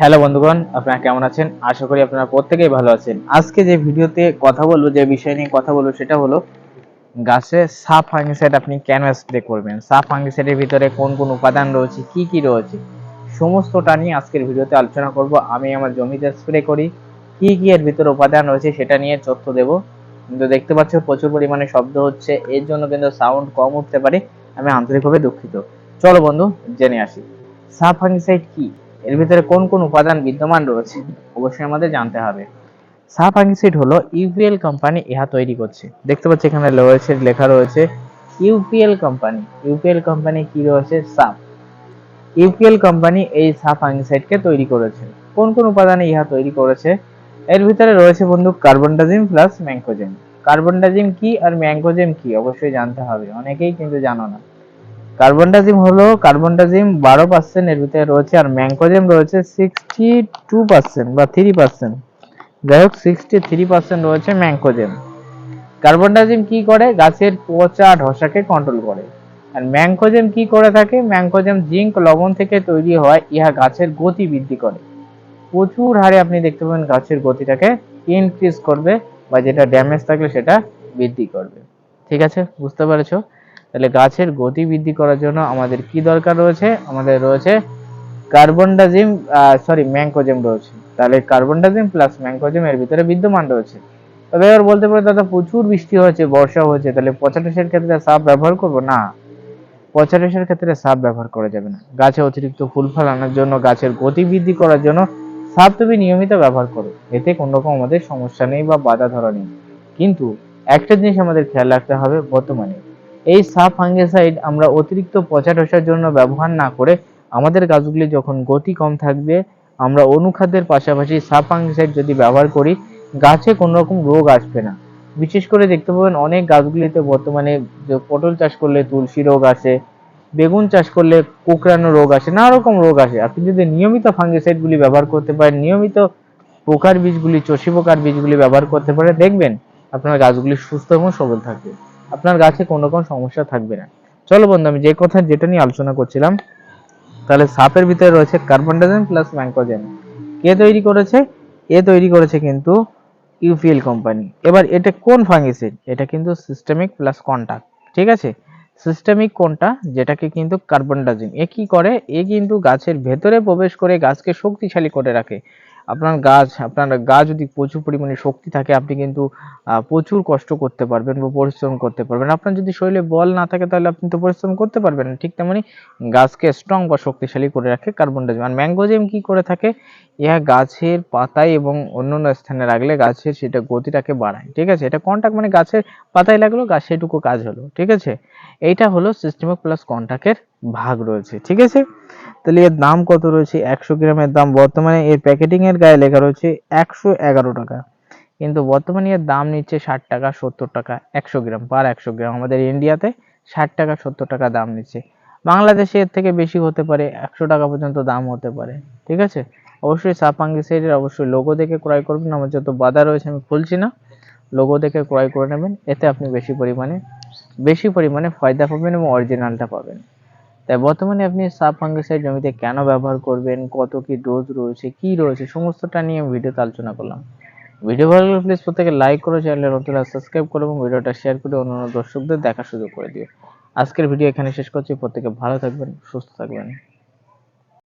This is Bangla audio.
হ্যালো বন্ধুগণ, আপনারা কেমন আছেন? আশা করি আপনারা প্রত্যেকেই ভালো আছেন। আজকে যে ভিডিওতে কথা বলব, যে বিষয় নিয়ে কথা বলব, সেটা হলো গাছে সাপ ফাঙ্গিসাইড আপনি কেন স্প্রে করবেন? সাপ ফাঙ্গিসাইডের ভিতরে কোন কোন উপাদান রয়েছে, কি কি রয়েছে? সমস্তটা নিয়ে আজকের ভিডিওতে আলোচনা করব। আমি আমার জমিতে স্প্রে করি। কি কি এর ভিতরে উপাদান রয়েছে, সেটা নিয়ে তথ্য দেব। কিন্তু দেখতে পাচ্ছ, প্রচুর পরিমাণে শব্দ হচ্ছে। এর জন্য কিন্তু সাউন্ড কম উঠতে পারে। আমি আন্তরিকভাবে দুঃখিত। চলো বন্ধু, জেনে আসি। সাপ ফাঙ্গিসাইড কি? এর ভিতরে কোন কোন উপাদান বিদ্যমান রয়েছে? অবশ্যই আমাদের জানতে হবে। ফাঙ্গিসাইড হলো ইউপিএল কোম্পানি ইহা তৈরি করছে। দেখতে পাচ্ছি এখানে রয়েছে, লেখা রয়েছে, ইউপিএল কোম্পানি। ইউপিএল কোম্পানি কি রয়েছে? সাপ ইউপিএল কোম্পানি এই সাপ তৈরি করেছে। কোন কোন উপাদানে ইহা তৈরি করেছে? এর ভিতরে রয়েছে বন্ধু কার্বনডাজিম প্লাস ম্যাঙ্কোজেম কার্বনডাজিম কি আর ম্যাঙ্কোজেম কি? অবশ্যই জানতে হবে। অনেকেই কিন্তু জানো না। কার্বনডাজিম হলো কার্বনডাজিম বারো পার্সেন্ট এর ভিতরে রয়েছে আর ম্যাঙ্কোজেম রয়েছে সিক্সটি টু পার্সেন্ট বা থ্রি পার্সেন্ট যাই হোক সিক্সটি থ্রি পার্সেন্ট রয়েছে ম্যাঙ্কোজেম কার্বনডাজিম কি করে? গাছের পচা ঢসাকে কন্ট্রোল করে। আর ম্যাঙ্কোজেম কি করে থাকে? ম্যাঙ্কোজেম জিঙ্ক লবণ থেকে তৈরি হয়, ইহা গাছের গতি বৃদ্ধি করে। প্রচুর হারে আপনি দেখতে পাবেন গাছের গতিটাকে ইনক্রিজ করবে বা যেটা ড্যামেজ থাকলে সেটা বৃদ্ধি করবে। ঠিক আছে? বুঝতে পেরেছ? তাহলে গাছের গতি বৃদ্ধি করার জন্য আমাদের কি দরকার রয়েছে? আমাদের রয়েছে কার্বনডাজিম সরি ম্যাঙ্কোজেম রয়েছে। তাহলে কার্বনডাজিম প্লাস ম্যাঙ্কোজেম এর ভিতরে বিদ্যমান রয়েছে। তবে এবার বলতে পারে, দাদা, প্রচুর বৃষ্টি হয়েছে, বর্ষা হয়েছে, তাহলে পচাটেসের ক্ষেত্রে সাপ ব্যবহার করব? না। পচাটেসের ক্ষেত্রে সাপ ব্যবহার করা যাবে না। গাছে অতিরিক্ত ফুল ফল আনার জন্য, গাছের গতি বৃদ্ধি করার জন্য সাপ তুমি নিয়মিত ব্যবহার করো। এতে কোনো রকম আমাদের সমস্যা নেই বা বাধা ধরা নেই। কিন্তু একটা জিনিস আমাদের খেয়াল রাখতে হবে বর্তমানে। এই সাপ ফাঙ্গিসাইড আমরা অতিরিক্ত পচা টসার জন্য ব্যবহার না করে আমাদের গাছগুলি যখন গতি কম থাকবে, আমরা অনুখাদ্যের পাশাপাশি সাপ ফাঙ্গিসাইড যদি ব্যবহার করি, গাছে কোনো রকম রোগ আসবে না। বিশেষ করে দেখতে পাবেন অনেক গাছগুলিতে বর্তমানে পটল চাষ করলে তুলসী রোগ আসে, বেগুন চাষ করলে কোকড়ানো রোগ আসে, নানা রকম রোগ আসে। আপনি যদি নিয়মিত ফাঙ্গিসাইডগুলি ব্যবহার করতে পারেন, নিয়মিত পোকার বীজগুলি চষি পোকার বীজগুলি ব্যবহার করতে পারে দেখবেন আপনার গাছগুলি সুস্থ এবং সবল থাকবে। আপনার গাছে কোনো রকম সমস্যা থাকবে না। চলো বন্ধু, আমি যে কথা, যেটা নিয়ে আলোচনা করছিলাম, তাহলে সাপের ভিতরে রয়েছে কার্বন ডাইঅক্সাইড প্লাস ম্যাঙ্কোজেন কে তৈরি করেছে? এ তৈরি করেছে কিন্তু ইউপিএল কোম্পানি এবার এটা কোন ফাঙ্গিসাইড এটা কিন্তু সিস্টেমিক প্লাস কন্টাক্ট ঠিক আছে? সিস্টেমিক কোনটা? যেটাকে কিন্তু কার্বনডাজিম এ কি করে? এ কিন্তু গাছের ভেতরে প্রবেশ করে গাছকে শক্তিশালী করে রাখে। আপনার গাছ আপনার গাছ যদি প্রচুর পরিমাণে শক্তি থাকে, আপনি কিন্তু প্রচুর কষ্ট করতে পারবেন বা পরিশ্রম করতে পারবেন। আপনার যদি শরীরে বল না থাকে, তাহলে আপনি তো পরিশ্রম করতে পারবেন না। ঠিক তেমনি গাছকে স্ট্রং বা শক্তিশালী করে রাখে কার্বন ডাইঅক্সাইড আর ম্যাঙ্গোজেম কি করে থাকে? ইহা গাছের পাতায় এবং অন্যান্য স্থানে রাখলে গাছের সেটা গতিটাকে বাড়ায়। ঠিক আছে? এটা কন্টাক্ট মানে গাছের পাতায় লাগল, গাছ সেটুকু কাজ হলো। ঠিক আছে? এইটা হলো সিস্টেমিক প্লাস কন্টাক্টের ভাগ রয়েছে, ঠিক আছে? তাহলে এর দাম কত রয়েছে? একশো গ্রামের দাম বর্তমানে এর প্যাকেটিং এর গায়ে লেখা রয়েছে একশো এগারো টাকা। কিন্তু বর্তমানে এর দাম নিচ্ছে ষাট টাকা সত্তর টাকা, একশো গ্রাম পার একশো গ্রাম। আমাদের ইন্ডিয়াতে ষাট টাকা সত্তর টাকা দাম নিচ্ছে। বাংলাদেশে এর থেকে বেশি হতে পারে, একশো টাকা পর্যন্ত দাম হতে পারে, ঠিক আছে? অবশ্যই সাপাঙ্গিসাইডের অবশ্যই লোগো দেখে ক্রয় করবেন। আমার যত বাধা রয়েছে আমি খুলছি না। লোগো দেখে ক্রয় করে নেবেন, এতে আপনি বেশি পরিমাণে বেশি পরিমাণে ফায়দা পাবেন এবং অরিজিনালটা পাবেন। তাই বর্তমানে আপনি সাব ফাঙ্গিসাইড জমিতে কেন ব্যবহার করবেন? কত কি ডোজ রয়েছে? কি রয়েছে? সমস্তটা নিয়ে ভিডিওতে আলোচনা করলাম। ভিডিও ভালো লাগলে প্লিজ প্রত্যেকে লাইক করো চ্যানেলের নতুন সাবস্ক্রাইব করো এবং ভিডিওটা শেয়ার করে অন্যান্য দর্শকদের দেখার সুযোগ করে দিও। আজকের ভিডিও এখানে শেষ করছি। প্রত্যেকে ভালো থাকবেন, সুস্থ থাকবেন।